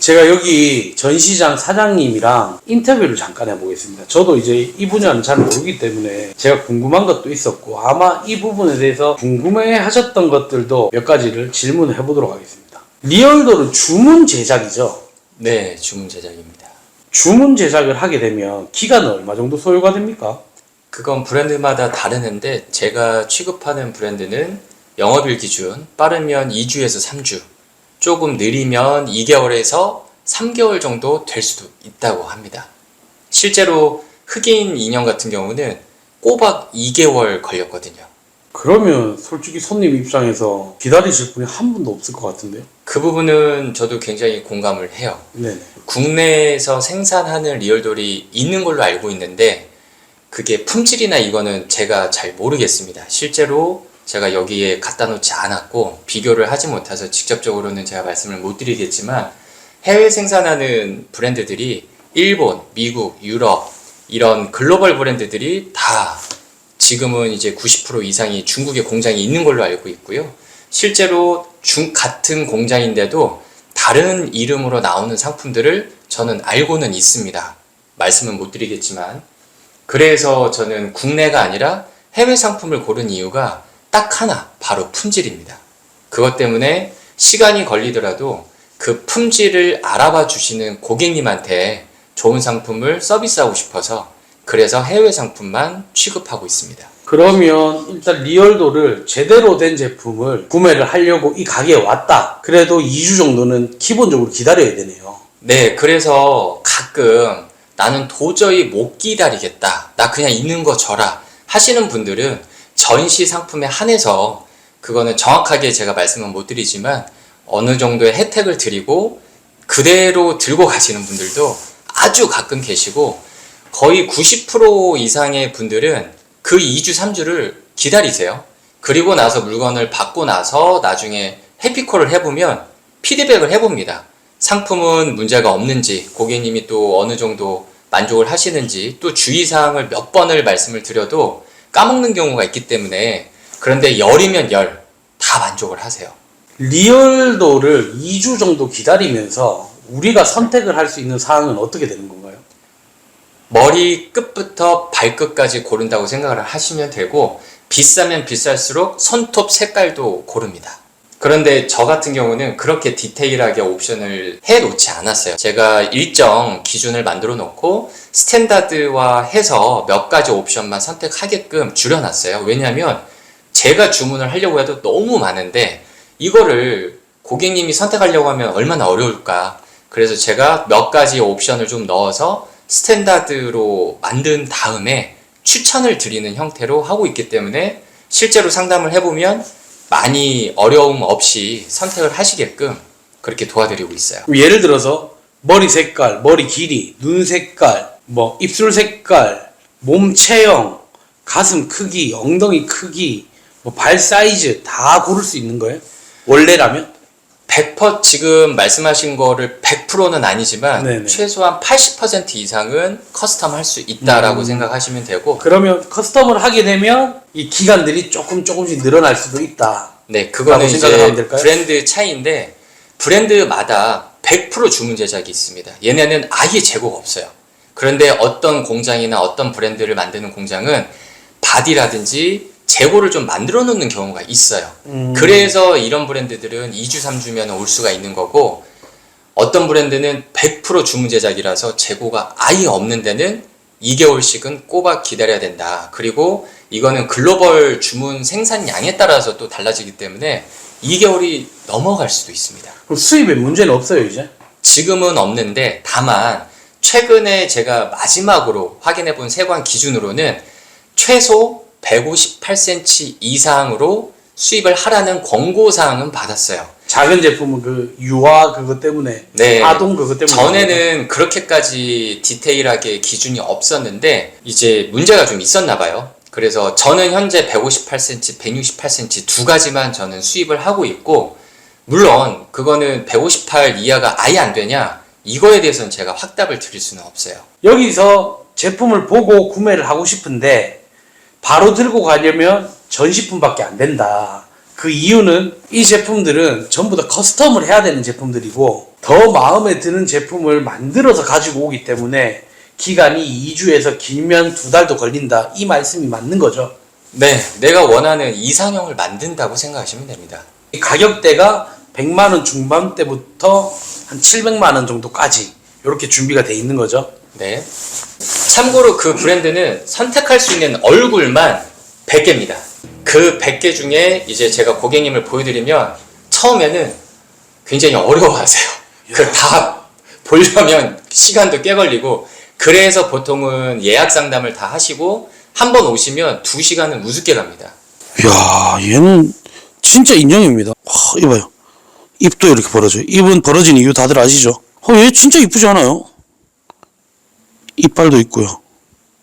제가 여기 전시장 사장님이랑 인터뷰를 잠깐 해보겠습니다. 저도 이제 이 분야는 잘 모르기 때문에 제가 궁금한 것도 있었고 아마 이 부분에 대해서 궁금해 하셨던 것들도 몇 가지를 질문을 해보도록 하겠습니다. 리얼도는 주문 제작이죠. 네, 주문 제작입니다. 주문 제작을 하게 되면 기간은 얼마 정도 소요가 됩니까? 그건 브랜드마다 다르는데 제가 취급하는 브랜드는 영업일 기준 빠르면 2주에서 3주, 조금 느리면 2개월에서 3개월 정도 될 수도 있다고 합니다. 실제로 흑인 인형 같은 경우는 꼬박 2개월 걸렸거든요. 그러면 솔직히 손님 입장에서 기다리실 분이 한 분도 없을 것 같은데요? 그 부분은 저도 굉장히 공감을 해요. 네네. 국내에서 생산하는 리얼돌이 있는 걸로 알고 있는데 그게 품질이나 이거는 제가 잘 모르겠습니다. 실제로 제가 여기에 갖다 놓지 않았고 비교를 하지 못해서 직접적으로는 제가 말씀을 못 드리겠지만 해외 생산하는 브랜드들이 일본, 미국, 유럽 이런 글로벌 브랜드들이 다 지금은 이제 90% 이상이 중국에 공장이 있는 걸로 알고 있고요. 실제로 중 같은 공장인데도 다른 이름으로 나오는 상품들을 저는 알고는 있습니다. 말씀은 못 드리겠지만 그래서 저는 국내가 아니라 해외 상품을 고른 이유가 딱 하나 바로 품질입니다. 그것 때문에 시간이 걸리더라도 그 품질을 알아봐 주시는 고객님한테 좋은 상품을 서비스하고 싶어서 그래서 해외 상품만 취급하고 있습니다. 그러면 일단 리얼도를 제대로 된 제품을 구매를 하려고 이 가게에 왔다. 그래도 2주 정도는 기본적으로 기다려야 되네요. 네, 그래서 가끔 나는 도저히 못 기다리겠다. 나 그냥 있는 거 줘라. 하시는 분들은 전시 상품에 한해서 그거는 정확하게 제가 말씀은 못 드리지만 어느 정도의 혜택을 드리고 그대로 들고 가시는 분들도 아주 가끔 계시고 거의 90% 이상의 분들은 그 2주, 3주를 기다리세요. 그리고 나서 물건을 받고 나서 나중에 해피콜을 해보면 피드백을 해봅니다. 상품은 문제가 없는지, 고객님이 또 어느 정도 만족을 하시는지, 또 주의사항을 몇 번을 말씀을 드려도 까먹는 경우가 있기 때문에 그런데 열이면 열, 다 만족을 하세요. 리얼도를 2주 정도 기다리면서 우리가 선택을 할 수 있는 사항은 어떻게 되는 건가요? 머리 끝부터 발끝까지 고른다고 생각을 하시면 되고 비싸면 비쌀수록 손톱 색깔도 고릅니다. 그런데 저 같은 경우는 그렇게 디테일하게 옵션을 해 놓지 않았어요. 제가 일정 기준을 만들어 놓고 스탠다드화 해서 몇 가지 옵션만 선택하게끔 줄여놨어요. 왜냐하면 제가 주문을 하려고 해도 너무 많은데 이거를 고객님이 선택하려고 하면 얼마나 어려울까. 그래서 제가 몇 가지 옵션을 좀 넣어서 스탠다드로 만든 다음에 추천을 드리는 형태로 하고 있기 때문에 실제로 상담을 해보면 많이 어려움 없이 선택을 하시게끔 그렇게 도와드리고 있어요. 예를 들어서 머리 색깔, 머리 길이, 눈 색깔, 뭐 입술 색깔, 몸 체형, 가슴 크기, 엉덩이 크기, 뭐 발 사이즈 다 고를 수 있는 거예요? 원래라면? 100% 지금 말씀하신 거를 100%는 아니지만 네네. 최소한 80% 이상은 커스텀 할 수 있다라고 생각하시면 되고 그러면 커스텀을 하게 되면 이 기간들이 조금 조금씩 늘어날 수도 있다. 네, 그거는 이제? 브랜드 차이인데 브랜드마다 100% 주문 제작이 있습니다. 얘네는 아예 재고가 없어요. 그런데 어떤 공장이나 어떤 브랜드를 만드는 공장은 바디라든지 재고를 좀 만들어 놓는 경우가 있어요. 음. 그래서 이런 브랜드들은 2주, 3주면 올 수가 있는 거고 어떤 브랜드는 100% 주문 제작이라서 재고가 아예 없는 데는 2개월씩은 꼬박 기다려야 된다. 그리고 이거는 글로벌 주문 생산량에 따라서 또 달라지기 때문에 2개월이 넘어갈 수도 있습니다. 그럼 수입에 문제는 없어요 이제? 지금은 없는데 다만 최근에 제가 마지막으로 확인해 본 세관 기준으로는 최소 158cm 이상으로 수입을 하라는 권고 사항은 받았어요. 작은 제품은 그 유아 그것 때문에 네. 아동 그것 때문에 전에는 그렇게까지 디테일하게 기준이 없었는데 이제 문제가 좀 있었나 봐요. 그래서 저는 현재 158cm, 168cm 두 가지만 저는 수입을 하고 있고 물론 그거는 158 이하가 아예 안 되냐 이거에 대해서는 제가 확답을 드릴 수는 없어요. 여기서 제품을 보고 구매를 하고 싶은데 바로 들고 가려면 전시품밖에 안 된다. 그 이유는 이 제품들은 전부 다 커스텀을 해야 되는 제품들이고 더 마음에 드는 제품을 만들어서 가지고 오기 때문에 기간이 2주에서 길면 두 달도 걸린다. 이 말씀이 맞는 거죠. 네, 내가 원하는 이상형을 만든다고 생각하시면 됩니다. 이 가격대가 100만 원 중반대부터 한 700만 원 정도까지 이렇게 준비가 돼 있는 거죠. 네. 참고로 그 브랜드는 선택할 수 있는 얼굴만 100개입니다. 그 100개 중에 이제 제가 고객님을 보여드리면 처음에는 굉장히 어려워하세요. 그 다 보려면 시간도 꽤 걸리고 그래서 보통은 예약 상담을 다 하시고 한 번 오시면 2시간은 우습게 갑니다. 이야, 얘는 진짜 인형입니다. 와, 이봐요. 입도 이렇게 벌어져요. 입은 벌어진 이유 다들 아시죠? 어, 얘 진짜 이쁘지 않아요? 이빨도 있고요.